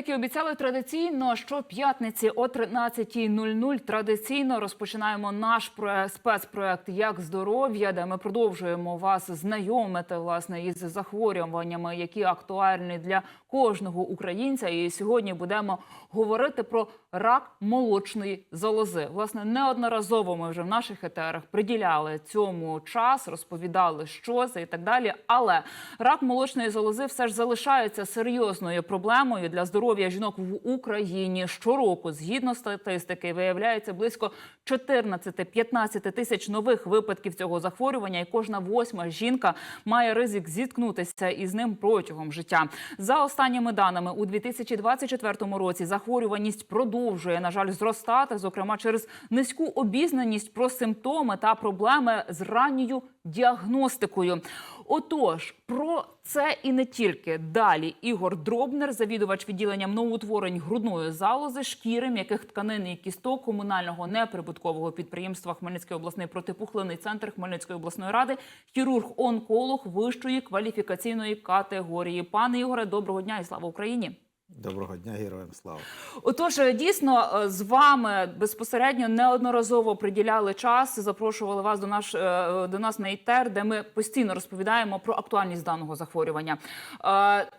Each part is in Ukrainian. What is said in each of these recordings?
як і обіцяли традиційно, щоп'ятниці о 13.00 традиційно розпочинаємо наш спецпроект Як здоров'я, де ми продовжуємо вас знайомити власне із захворюваннями, які актуальні для кожного українця. І сьогодні будемо говорити про рак молочної залози. Власне, неодноразово ми вже в наших етерах приділяли цьому час, розповідали, що це і так далі. Але рак молочної залози все ж залишається серйозною проблемою для здоров'я жінок в Україні. Щороку, згідно статистики, виявляється близько 14-15 тисяч нових випадків цього захворювання, і кожна восьма жінка має ризик зіткнутися із ним протягом життя. За останніми даними, у 2024 році захворюваність продовжує на жаль зростати, зокрема через низьку обізнаність про симптоми та проблеми з ранньою діагностикою. Отож, про це і не тільки далі. Ігор Дробнер, завідувач відділенням новоутворень грудної залози, шкіри, м'яких тканин і кісток комунального неприбуткового підприємства Хмельницький обласний протипухлинний центр Хмельницької обласної ради, хірург-онколог вищої кваліфікаційної категорії. Пане Ігоре, доброго дня і слава Україні! Доброго дня, героям слава. Отож, е, дійсно е, з вами безпосередньо неодноразово приділяли час, запрошували вас до наш е, до нас на ІТЕР, де ми постійно розповідаємо про актуальність даного захворювання.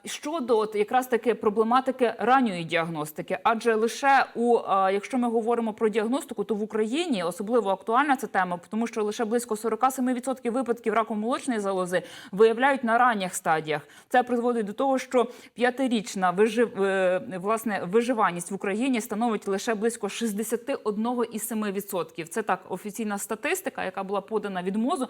Щодо от якраз таки проблематики ранньої діагностики, адже лише у якщо ми говоримо про діагностику, то в Україні особливо актуальна ця тема, тому що лише близько 47% випадків раку молочної залози виявляють на ранніх стадіях. Це призводить до того, що п'ятирічна вижив власне виживаність в Україні становить лише близько 61,7%. Це так офіційна статистика, яка була подана від МОЗу.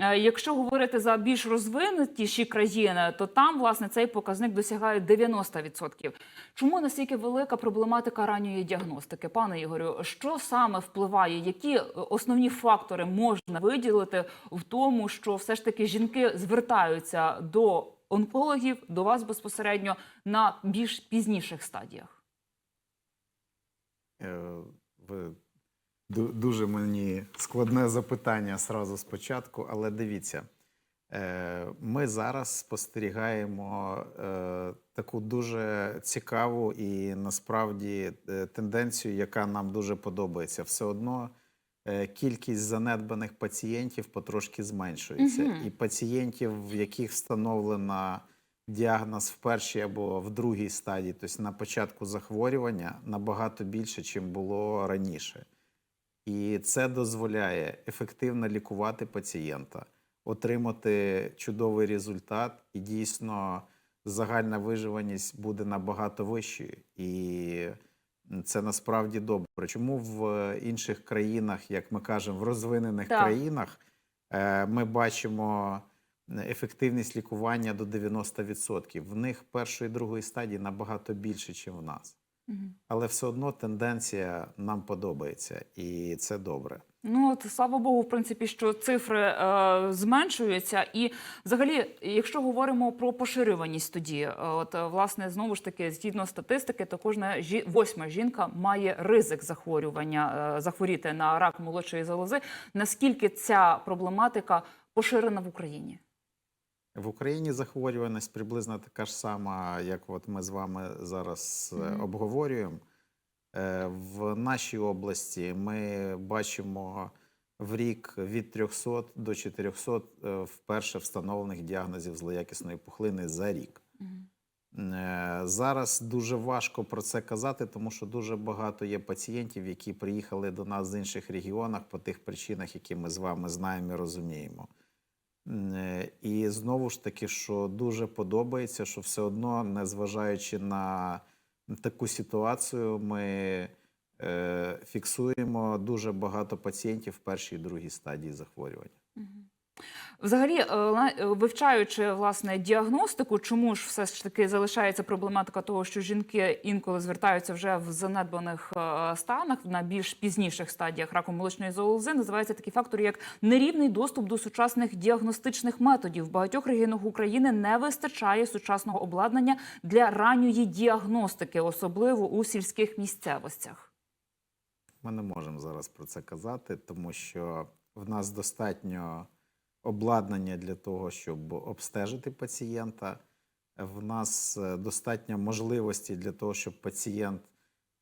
Е, Якщо говорити за більш розвинутіші країни, то там власне цей показник досягає 90%. Чому настільки велика проблематика ранньої діагностики, пане Ігорю? Що саме впливає? Які е, основні фактори можна виділити в тому, що все ж таки жінки звертаються до онкологів, до вас безпосередньо на більш пізніших стадіях? Е, Ви дуже мені складне запитання сразу спочатку, але дивіться, е, ми зараз спостерігаємо е, таку дуже цікаву і насправді тенденцію, яка нам дуже подобається. Все одно кількість занедбаних пацієнтів потрошки зменшується. Мгм. І пацієнтів, в яких встановлена діагноз в першій або в другій стадії, тобто на початку захворювання, набагато більше, ніж було раніше. І це дозволяє ефективно лікувати пацієнта, отримати чудовий результат, і дійсно загальна виживаність буде набагато вищою. І це насправді добре. Чому в інших країнах, як ми кажемо, в розвинених Так. країнах е, ми бачимо ефективність лікування до 90%. В них першої і другої стадії набагато більше, ніж в нас. Але все одно тенденція нам подобається, і це добре. Ну от слава Богу, в принципі, що цифри е, зменшуються. І взагалі, якщо говоримо про поширюваність, тоді е, от е, власне знову ж таки, згідно статистики, то кожна жі- восьма жінка має ризик захворювання е, захворіти на рак молочої залози. Наскільки ця проблематика поширена в Україні? В Україні захворюваність приблизно така ж сама, як от ми з вами зараз е, Мгм. обговорюємо. Е, В нашій області ми бачимо в рік від 300 до 400 е, вперше встановлених діагнозів злоякісної пухлини за рік. Е, Зараз дуже важко про це казати, тому що дуже багато є пацієнтів, які приїхали до нас з інших регіонів по тих причинах, які ми з вами знаємо і розуміємо. Е, І знову ж таки, що дуже подобається, що все одно, незважаючи на таку ситуацію, ми е, фіксуємо дуже багато пацієнтів в першій і другій стадії захворювання. Взагалі, е, е, вивчаючи власне діагностику, чому ж все ж таки залишається проблематика того, що жінки інколи звертаються вже в занедбаних е, станах на більш пізніших стадіях раку молочної залози, називається такий фактор, як нерівний доступ до сучасних діагностичних методів. В багатьох регіонах України не вистачає сучасного обладнання для ранньої діагностики, особливо у сільських місцевостях. Ми не можемо зараз про це казати, тому що в нас достатньо обладнання для того, щоб обстежити пацієнта. в нас е, достатньо можливості для того, щоб пацієнт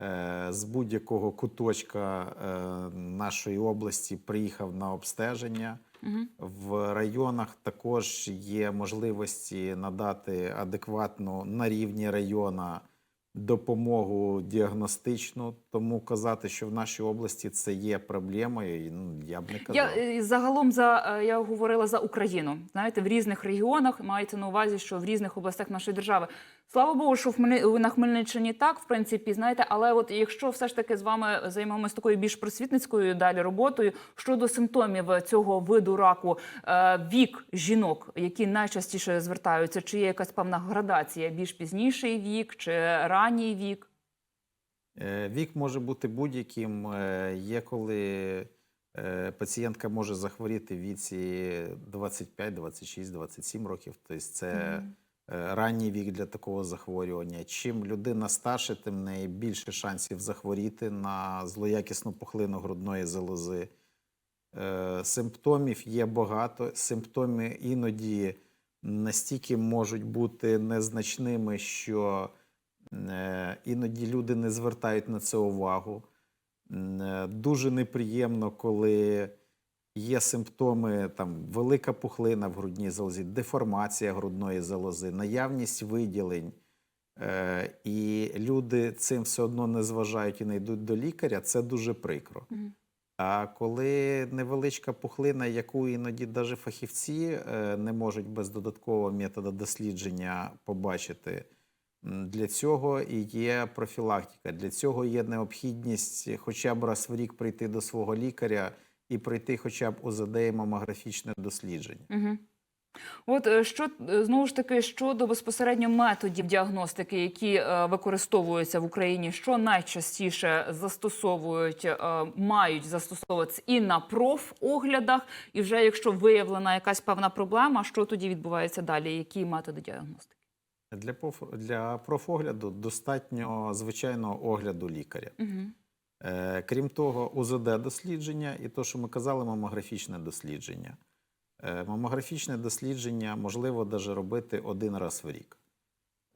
е, з будь-якого куточка е, нашої області приїхав на обстеження. Мгм. В районах також є можливості надати адекватну на рівні района допомогу діагностичну. Тому казати, що в нашій області це є проблемою, ну я б не казав. Я е, загалом за е, я говорила за Україну. Знаєте, в різних регіонах мається на увазі, що в різних областях нашої держави. Слава Богу, що на Хмельниччині так, в принципі, знаєте, але от якщо все ж таки з вами займаємося такою більш просвітницькою далі роботою щодо симптомів цього виду раку, е, вік жінок, які найчастіше звертаються, чи є якась певна градація, більш пізніший вік чи ранній вік? Е, Вік може бути будь-яким. Е, Є коли пацієнтка може захворіти в віці 25, 26, 27 років. Тобто це Мгм. е, ранній вік для такого захворювання. Чим людина старше, тим неї більше шансів захворіти на злоякісну пухлину грудної залози. Е, Симптомів є багато. Симптоми іноді настільки можуть бути незначними, що е, іноді люди не звертають на це увагу. Е, Дуже неприємно, коли є симптоми там велика пухлина в грудній залозі, деформація грудної залози, наявність виділень. Е, і люди цим все одно не зважають і не йдуть до лікаря, це дуже прикро. А коли невеличка пухлина, яку іноді навіть фахівці е, не можуть без додаткового методу дослідження побачити, для цього і є профілактика. Для цього є необхідність хоча б раз в рік прийти до свого лікаря і пройти хоча б УЗД і мамографічне дослідження. Угу. От е, що е, знову ж таки щодо безпосередньо методів діагностики, які е, використовуються в Україні, що найчастіше застосовують, е, мають застосовуватися і на профоглядах, і вже якщо виявлена якась певна проблема, що тоді відбувається далі? Які методи діагностики? Для, для профогляду достатньо звичайного огляду лікаря. Угу. Е, Крім того, УЗД-дослідження і то, що ми казали, мамографічне дослідження. Е, Мамографічне дослідження можливо даже робити один раз в рік.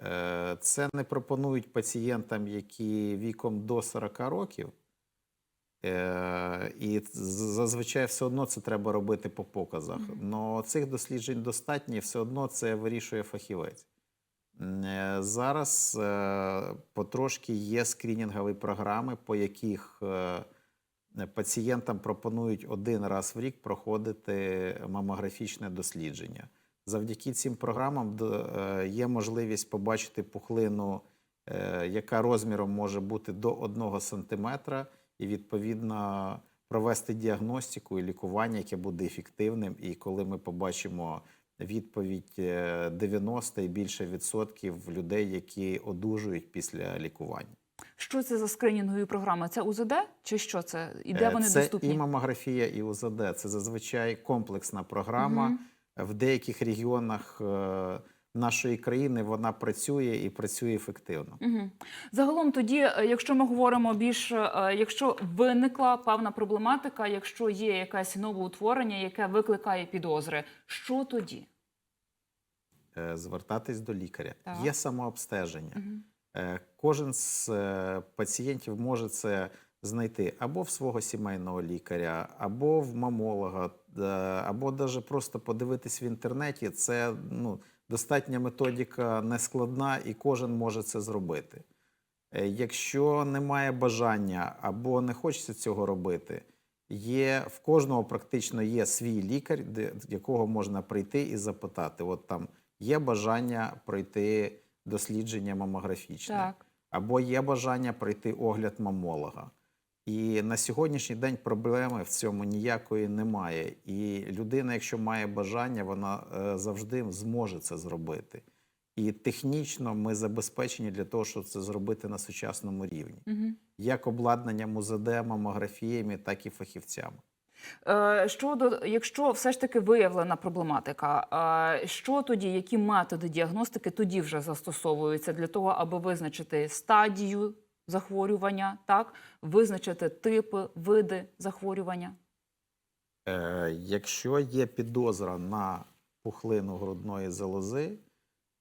Е, Це не пропонують пацієнтам, які віком до 40 років. І зазвичай все одно це треба робити по показах. Но цих досліджень достатньо, і все одно це вирішує фахівець. Е, Зараз е, потрошки є скринінгові програми, по яких е, пацієнтам пропонують один раз в рік проходити мамографічне дослідження. Завдяки цим програмам є можливість побачити пухлину, яка розміром може бути до 1 сантиметра, і відповідно провести діагностику і лікування, яке буде ефективним. І коли ми побачимо відповідь е, 90 і більше відсотків людей, які одужують після лікування. Що це за скринінгові програми? Це УЗД чи що це? І де Е, вони це доступні? і мамографія, і УЗД. Це зазвичай комплексна програма. Мгм. В деяких регіонах е, нашої країни вона працює і працює ефективно. Угу. Загалом, тоді, е, якщо ми говоримо більш, е, якщо виникла певна проблематика, якщо є якесь новоутворення, яке викликає підозри, що тоді? Е, Звертатись до лікаря. Так. Є самообстеження. Угу. Кожен з е, пацієнтів може це знайти або в свого сімейного лікаря, або в мамолога, або навіть просто подивитись в інтернеті. Це ну, достатня методика нескладна, і кожен може це зробити. Якщо немає бажання або не хочеться цього робити, є в кожного практично є свій лікар, до якого можна прийти і запитати: от там є бажання пройти дослідження мамографічне, Так. або є бажання пройти огляд мамолога. І на сьогоднішній день проблеми в цьому ніякої немає. І людина, якщо має бажання, вона е, завжди зможе це зробити. І технічно ми забезпечені для того, щоб це зробити на сучасному рівні, Угу. як обладнанням УЗД, мамографіями, так і фахівцями. Е, щодо, якщо все ж таки виявлена проблематика, е, що тоді, які методи діагностики тоді вже застосовуються для того, аби визначити стадію захворювання, так визначити типи, види захворювання? Е, якщо є підозра на пухлину грудної залози,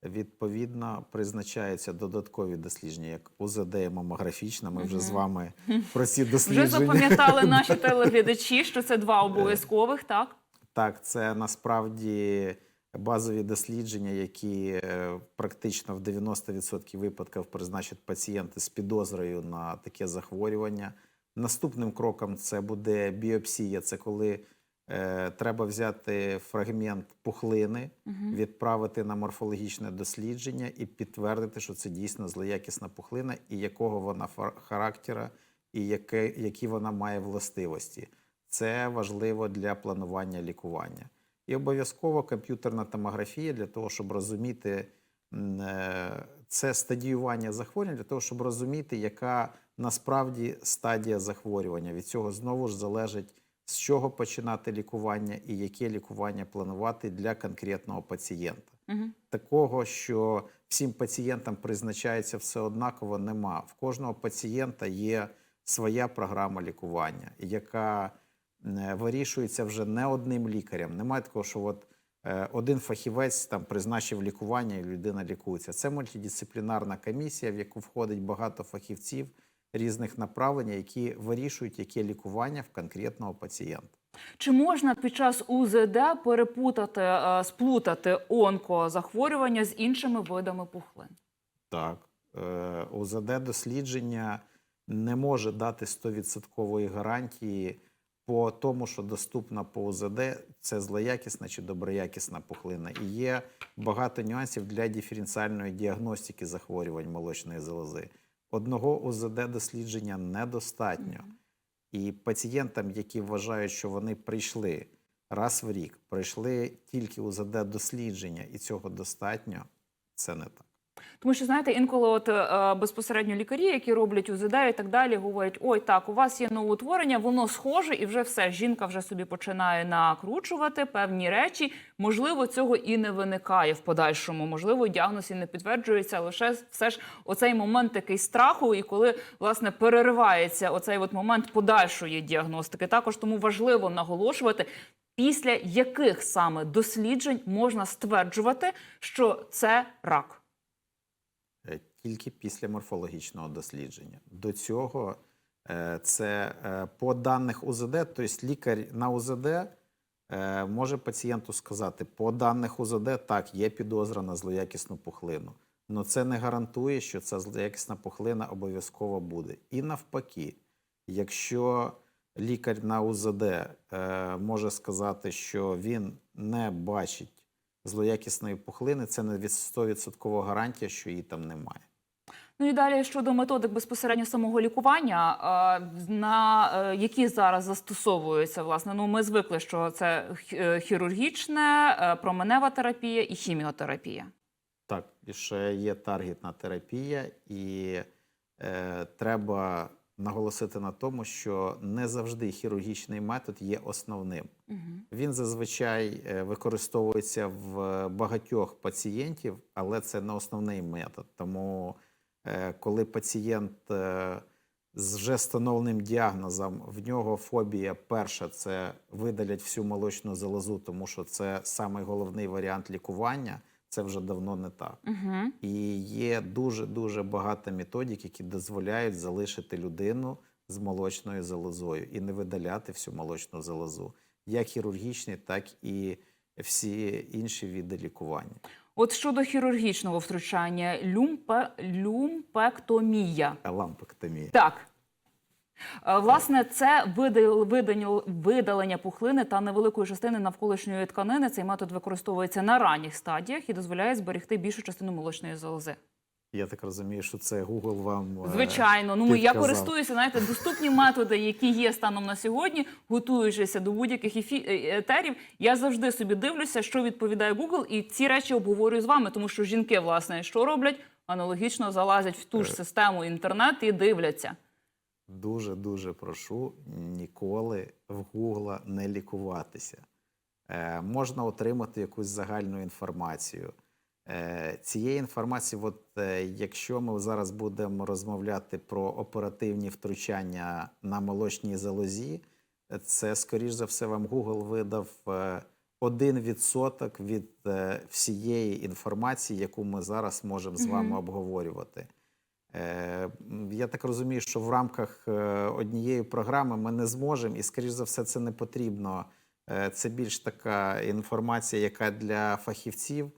Відповідно, призначаються додаткові дослідження, як УЗД і мамографічна. Ми вже з вами про ці Вже дослідження. запам'ятали наші телеглядачі, що це два обов'язкових, так? Так, це насправді базові дослідження, які е, практично в 90% випадків призначать пацієнти з підозрою на таке захворювання. Наступним кроком це буде біопсія. Це коли треба взяти фрагмент пухлини, відправити на морфологічне дослідження і підтвердити, що це дійсно злоякісна пухлина, і якого вона характера, і яке, які вона має властивості. Це важливо для планування лікування. І обов'язково комп'ютерна томографія для того, щоб розуміти е, це стадіювання захворювання, для того, щоб розуміти, яка насправді стадія захворювання. Від цього знову ж залежить, з чого починати лікування і яке лікування планувати для конкретного пацієнта. Мгм. Такого, що всім пацієнтам призначається все однаково, нема. В кожного пацієнта є своя програма лікування, яка е, вирішується вже не одним лікарем. Немає такого, що от е, один фахівець там призначив лікування, і людина лікується. Це мультидисциплінарна комісія, в яку входить багато фахівців різних направлень, які вирішують, яке лікування в конкретного пацієнта. Чи можна під час УЗД перепутати, е, сплутати онкозахворювання з іншими видами пухлин? Так, е, УЗД дослідження не може дати 100% гарантії по тому, що доступна по УЗД, це злоякісна чи доброякісна пухлина. І є багато нюансів для диференціальної діагностики захворювань молочної залози. Одного УЗД дослідження недостатньо. І пацієнтам, які вважають, що вони прийшли раз в рік, пройшли тільки УЗД дослідження, і цього достатньо, це не так. Тому що знаєте, інколи от е, безпосередньо лікарі, які роблять УЗД і так далі, говорять: ой, так, у вас є новоутворення, воно схоже, і вже все. Жінка вже собі починає накручувати певні речі. Можливо, цього і не виникає в подальшому. Можливо, діагноз і не підтверджується. Лише все ж оцей момент такий страху, і коли власне переривається оцей от момент подальшої діагностики. Також тому важливо наголошувати. Після яких саме досліджень можна стверджувати, що це рак? Тільки після морфологічного дослідження. До цього е, це е, по даних УЗД, тобто лікар на УЗД е, може пацієнту сказати, по даних УЗД так, є підозра на злоякісну пухлину. Але це не гарантує, що ця злоякісна пухлина обов'язково буде. І навпаки, якщо лікар на УЗД може сказати, що він не бачить злоякісної пухлини, це не від 100% гарантія, що її там немає. Ну і далі щодо методик безпосередньо самого лікування, е, на е, які зараз застосовуються, власне. Ну ми звикли, що це е, хірургічне, променева терапія і хіміотерапія. Так, і ще є таргетна терапія, і е, треба наголосити на тому, що не завжди хірургічний метод є основним. Угу. Він зазвичай використовується в багатьох пацієнтів, але це не основний метод. Тому, коли пацієнт е, з вже встановленим діагнозом, в нього фобія перша це видалять всю молочну залозу, тому що це самий головний варіант лікування. Це вже давно не так. Угу. І є дуже дуже багато методик, які дозволяють залишити людину з молочною залозою і не видаляти всю молочну залозу, як хірургічні, так і всі інші види лікування. От щодо хірургічного втручання, люмпе, люмпектомія. Лампектомія. Так. Е, Власне, це видалення пухлини та невеликої частини навколишньої тканини. Цей метод використовується на ранніх стадіях і дозволяє зберегти більшу частину молочної залози. Я так розумію, що це Google вам е, Звичайно, ну я користуюся. Знаєте, доступні методи, які є станом на сьогодні, готуючися до будь-яких ефі- е, етерів. Я завжди собі дивлюся, що відповідає Google, і ці речі обговорюю з вами, тому що жінки, власне, що роблять, аналогічно залазять в ту ж систему інтернет і дивляться. Дуже дуже прошу ніколи в Гугла не лікуватися. Е, можна отримати якусь загальну інформацію. Е, цієї інформації, от, е, якщо ми зараз будемо розмовляти про оперативні втручання на молочній залозі, це, скоріш за все, вам Google видав е, один відсоток від всієї інформації, яку ми зараз можемо з вами обговорювати. Я так розумію, що в рамках однієї програми ми не зможемо, і, скоріш за все, це не потрібно. Це більш така інформація, яка для фахівців,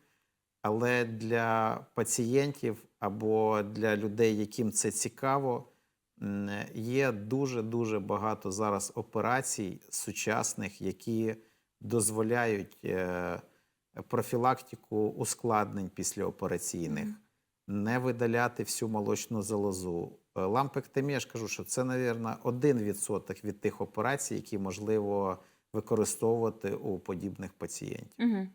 але для пацієнтів або для людей, яким це цікаво, є дуже дуже багато зараз операцій сучасних, які дозволяють е, профілактику ускладнень післяопераційних, Мгм. не видаляти всю молочну залозу. Е, Лампектомія, я ж кажу, що це, мабуть, 1% від тих операцій, які можливо використовувати у подібних пацієнтів. Угу. Е,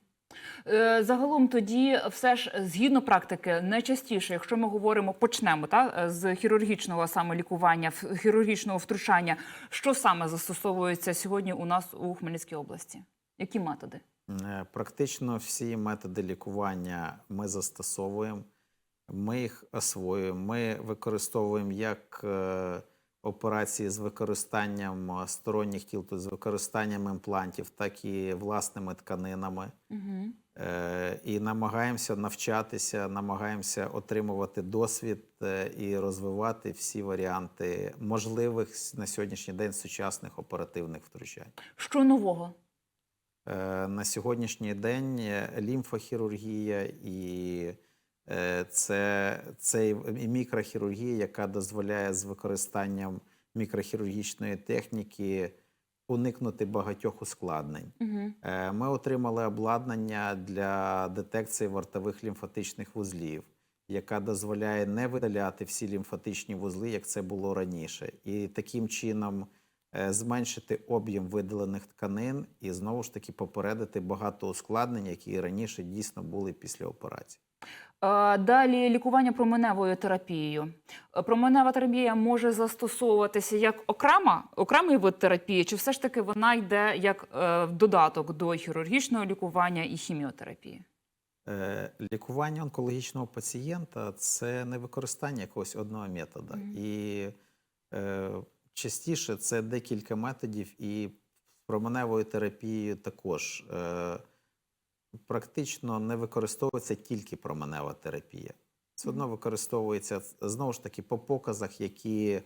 загалом тоді, все ж згідно практики, найчастіше, якщо ми говоримо, почнемо та, з хірургічного саме лікування, хірургічного втручання, що саме застосовується сьогодні у нас у Хмельницькій області? Які методи? Е, Практично всі методи лікування ми застосовуємо, ми їх освоюємо. Ми використовуємо як е, операції з використанням е, сторонніх тіл, тобто з використанням імплантів, так і власними тканинами. Угу. Е, І намагаємося навчатися, намагаємося отримувати досвід е, і розвивати всі варіанти можливих на сьогоднішній день сучасних оперативних втручань. Що нового? Е, На сьогоднішній день лімфохірургія і це, це і мікрохірургія, яка дозволяє з використанням мікрохірургічної техніки уникнути багатьох ускладнень. Угу. Е, Ми отримали обладнання для детекції вартових лімфатичних вузлів, яка дозволяє не видаляти всі лімфатичні вузли, як це було раніше, і таким чином е, зменшити об'єм видалених тканин і знову ж таки попередити багато ускладнень, які раніше дійсно були після операції. Е, Далі лікування променевою терапією. Е, Променева терапія може застосовуватися як окрема, окремий вид терапії, чи все ж таки вона йде як е, додаток до хірургічного лікування і хіміотерапії? Е, Лікування онкологічного пацієнта це не використання якогось одного методу. Мгм. І е, частіше це декілька методів, і променевою терапією також е, практично не використовується тільки променева терапія. Все одно використовується знову ж таки по показах, які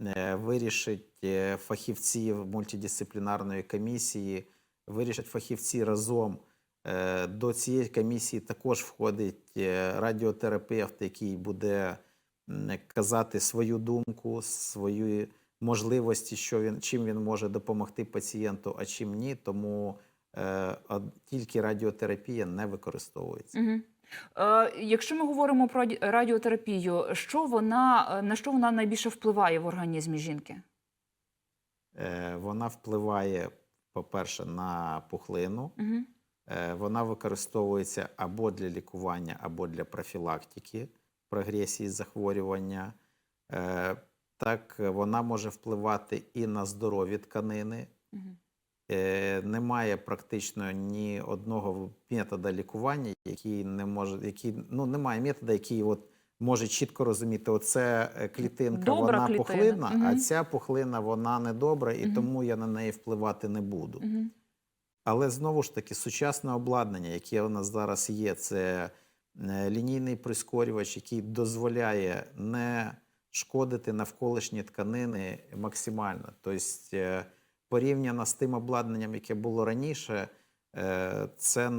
е, вирішать е, фахівці мультидисциплінарної комісії, вирішать фахівці разом. До цієї комісії також входить радіотерапевт, який буде казати свою думку, свої можливості, що він чим він може допомогти пацієнту, а чим ні. Тому е, тільки радіотерапія не використовується. Угу. Е, якщо ми говоримо про радіотерапію, що вона, е, на що вона найбільше впливає в організмі жінки? Е, Вона впливає, по-перше, на пухлину. Угу. Е, Вона використовується або для лікування, або для профілактики прогресії захворювання. Так, вона може впливати і на здорові тканини. Угу. Е, Немає практично ні одного методу лікування, який не може, який, ну, немає методу, який от може чітко розуміти, оце е, клітинка, Добра вона клітина. пухлина, а ця пухлина вона не добра, і Мгм. тому я на неї впливати не буду. Угу. Але знову ж таки, сучасне обладнання, яке у нас зараз є, це е, лінійний прискорювач, який дозволяє не шкодити навколишні тканини максимально. Тобто, е, порівняно з тим обладнанням, яке було раніше, е, це,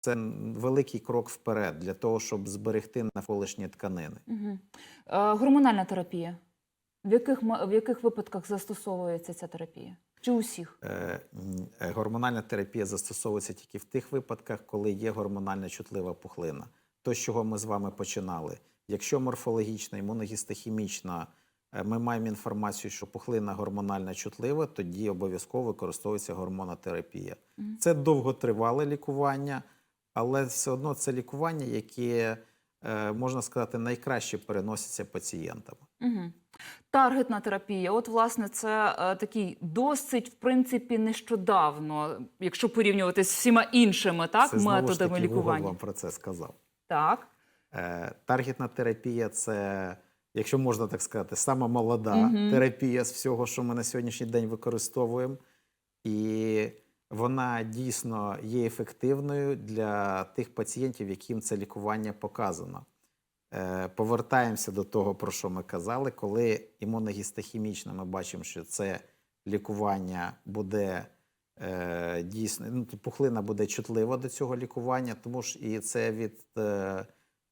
це великий крок вперед для того, щоб зберегти навколишні тканини. Угу. Гормональна терапія. В яких, в яких випадках застосовується ця терапія? Чи усіх? Е, Гормональна терапія застосовується тільки в тих випадках, коли є гормональна чутлива пухлина. То, з чого ми з вами починали. Якщо морфологічна, імуногістохімічна, е, ми маємо інформацію, що пухлина гормональна чутлива, тоді обов'язково використовується гормонотерапія. Мгм. Це довготривале лікування, але все одно це лікування, яке, е, можна сказати, найкраще переноситься пацієнтами. Угу. Таргетна терапія. От, власне, це е, такий досить, в принципі, нещодавно, якщо порівнювати з всіма іншими так, це, знову ж методами таки, лікування. вам про це сказав. Так. Е, Таргетна терапія це, якщо можна так сказати, сама молода Мгм. терапія з всього, що ми на сьогоднішній день використовуємо. І вона дійсно є ефективною для тих пацієнтів, яким це лікування показано. Е, Повертаємося до того, про що ми казали, коли імуногістохімічно ми бачимо, що це лікування буде е, дійсно, ну, пухлина буде чутлива до цього лікування, тому ж і це від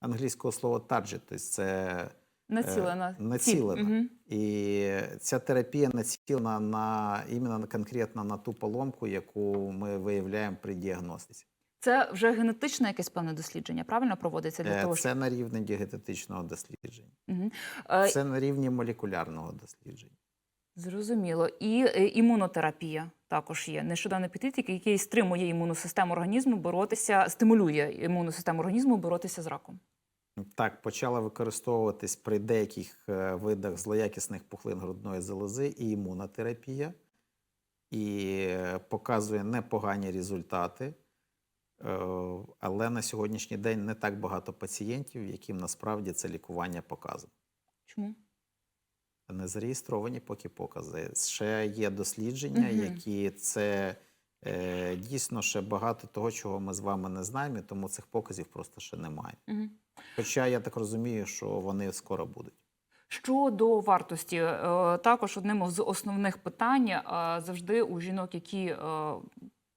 англійського слова target, тобто це Націлена. Е, націлена. Мгм. і ця терапія націлена на іменно конкретно на ту поломку, яку ми виявляємо при діагностиці. Це вже генетичне якесь певне дослідження, правильно проводиться для Е, того, Це на рівні генетичного дослідження. Е, це на рівні молекулярного дослідження. Зрозуміло. І е, імунотерапія також є. Нещодавно підтик, який стримує імунну систему організму боротися, стимулює імунну систему організму боротися з раком. Так, почала використовуватись при деяких е, видах злоякісних пухлин грудної залози і імунотерапія, і е, показує непогані результати. Але на сьогоднішній день не так багато пацієнтів, яким насправді це лікування показано. Чому? Не зареєстровані поки покази. Ще є дослідження, Мгм. які це е, дійсно ще багато того, чого ми з вами не знаємо, тому цих показів просто ще немає. Мгм. Хоча я так розумію, що вони скоро будуть. Щодо вартості, е, також одним з основних питань е, завжди у жінок, які е,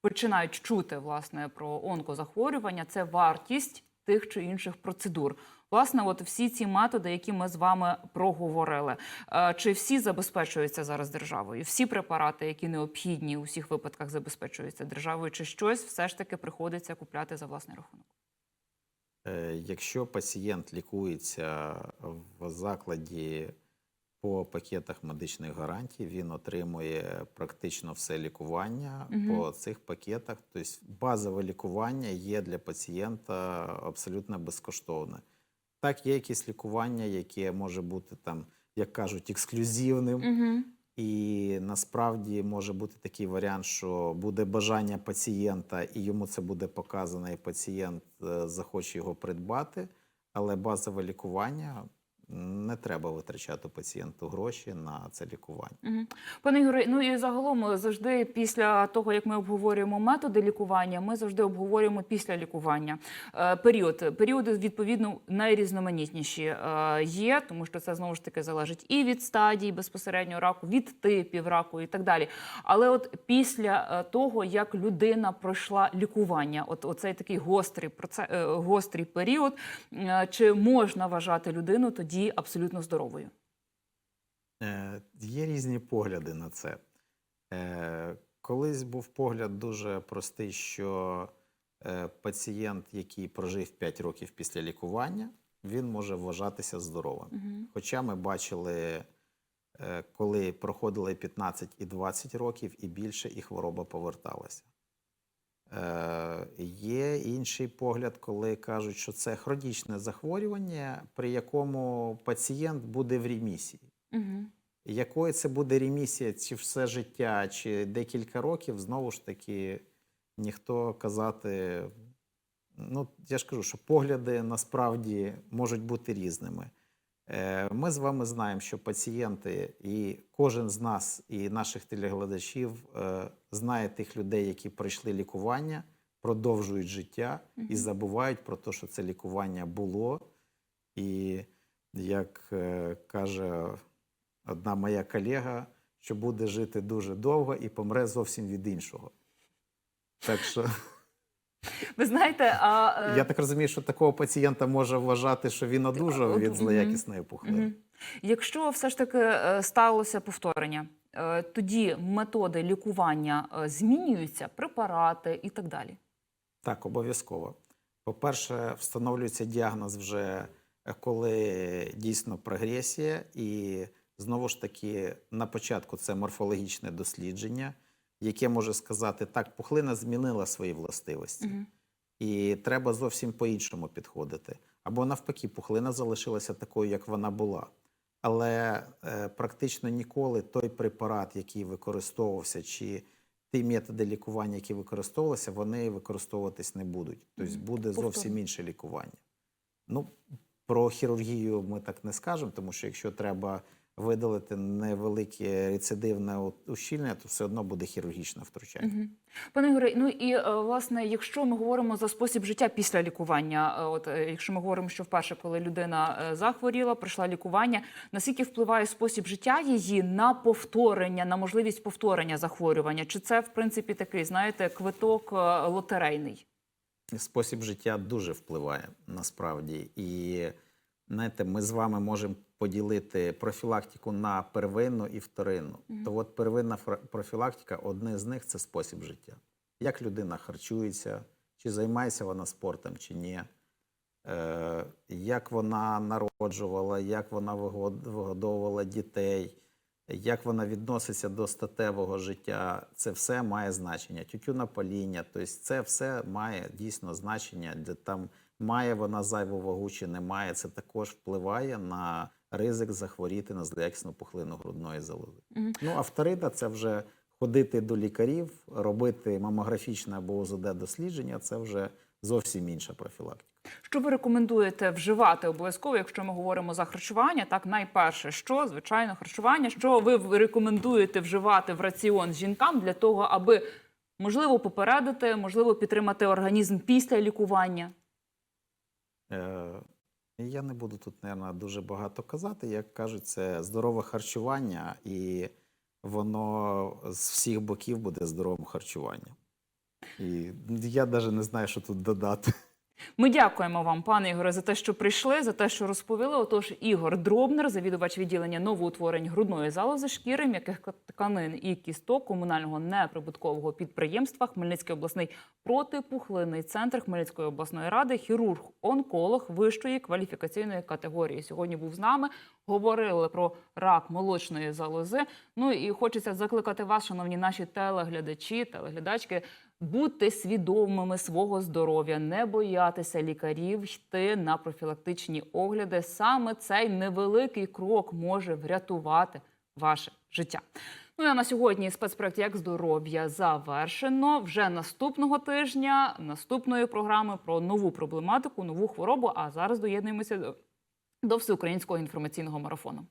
починають чути власне про онкозахворювання, це вартість тих чи інших процедур. Власне, от всі ці методи, які ми з вами проговорили, е, чи всі забезпечуються зараз державою? Всі препарати, які необхідні у всіх випадках, забезпечуються державою, чи щось все ж таки приходиться купляти за власний рахунок? Е, Якщо пацієнт лікується в закладі по пакетах медичних гарантій, він отримує практично все лікування Мгм. по цих пакетах. Тобто базове лікування є для пацієнта абсолютно безкоштовне. Так, є якісь лікування, яке може бути там, як кажуть, ексклюзивним. Угу. І насправді може бути такий варіант, що буде бажання пацієнта, і йому це буде показано, і пацієнт е, захоче його придбати. Але базове лікування не треба витрачати пацієнту гроші на це лікування. Мгм. Пане Ігоре, ну і загалом завжди після того, як ми обговорюємо методи лікування, ми завжди обговорюємо після лікування е, період. Періоди відповідно найрізноманітніші е, є, тому що це знову ж таки залежить і від стадії безпосередньо раку, від типів раку і так далі. Але от після е, того, як людина пройшла лікування, от оцей такий гострий проце- е, гострий період, е, чи можна вважати людину тоді абсолютно здоровою? Е, Є різні погляди на це. Е, Колись був погляд дуже простий, що е, пацієнт, який прожив 5 років після лікування, він може вважатися здоровим. Угу. Хоча ми бачили, коли проходили 15 і 20 років і більше, і хвороба поверталася. Е, Є інший погляд, коли кажуть, що це хронічне захворювання, при якому пацієнт буде в ремісії. Угу. Якою це буде ремісія, чи все життя, чи декілька років, знову ж таки, ніхто казати. Ну, я ж кажу, що погляди насправді можуть бути різними. Е, Ми з вами знаємо, що пацієнти, і кожен з нас, і наших телеглядачів, е, знає тих людей, які пройшли лікування, продовжують життя і забувають про те, що це лікування було. І як е, каже одна моя колега, що буде жити дуже довго і помре зовсім від іншого. Так що Ви знаєте, а е, я так розумію, що такого пацієнта може вважати, що він одужав від злоякісної пухлини. якщо все ж таки е, сталося повторення, е, тоді методи лікування змінюються, препарати і так далі. Так, обов'язково. По-перше, встановлюється діагноз вже коли дійсно прогресія, і знову ж таки на початку це морфологічне дослідження, яке може сказати, так, пухлина змінила свої властивості. Угу. І треба зовсім по-іншому підходити. Або навпаки, пухлина залишилася такою, як вона була. Але е, практично ніколи той препарат, який використовувався, чи ті методи лікування, які використовувалися, вони використовуватись не будуть. Тобто буде зовсім інше лікування. Ну, про хірургію ми так не скажемо, тому що якщо треба видалити невелике рецидивне ущільнення, то все одно буде хірургічне втручання. Мгм. Пане Ігоре, ну і е, власне, якщо ми говоримо за спосіб життя після лікування, е, от е, якщо ми говоримо, що вперше, коли людина захворіла, пройшла лікування, наскільки впливає спосіб життя її на повторення, на можливість повторення захворювання? Чи це в принципі такий, знаєте, квиток лотерейний? спосіб життя дуже впливає насправді. І знаєте, ми з вами можемо поділити профілактику на первинну і вторинну. То от первинна профілактика, одне з них це спосіб життя. Як людина харчується, чи займається вона спортом, чи ні. Е, як вона народжувала, як вона вигодовувала дітей, як вона відноситься до статевого життя, це все має значення. Тютюнопаління, тобто це все має дійсно значення, де там має вона зайву вагу чи не має. Це також впливає на ризик захворіти на злоякісну пухлину грудної залози. Мгм. Ну а вторинна це вже ходити до лікарів, робити мамографічне або УЗД дослідження. Це вже зовсім інша профілактика. Що ви рекомендуєте вживати обов'язково, якщо ми говоримо за харчування? Так, найперше, що звичайно харчування, що ви рекомендуєте вживати в раціон жінкам для того, аби можливо попередити, можливо, підтримати організм після лікування? Е, Я не буду тут, мабуть, дуже багато казати. Як кажуть, це здорове харчування, і воно з всіх боків буде здоровим харчуванням. І я навіть не знаю, що тут додати. Ми дякуємо вам, пане Ігоре, за те, що прийшли, за те, що розповіли. Отож, Ігор Дробнер, завідувач відділення новоутворень грудної залози шкіри, м'яких тканин і кісток комунального неприбуткового підприємства Хмельницький обласний протипухлинний центр Хмельницької обласної ради, хірург-онколог вищої кваліфікаційної категорії. Сьогодні був з нами. Говорили про рак молочної залози. Ну і хочеться закликати вас, шановні наші телеглядачі, телеглядачки, бути свідомими свого здоров'я, не боятися лікарів, йти на профілактичні огляди. Саме цей невеликий крок може врятувати ваше життя. Ну а на сьогодні спецпроект як здоров'я завершено. Вже наступного тижня, наступної програми про нову проблематику, нову хворобу. А зараз доєднуємося до, всеукраїнського інформаційного марафону.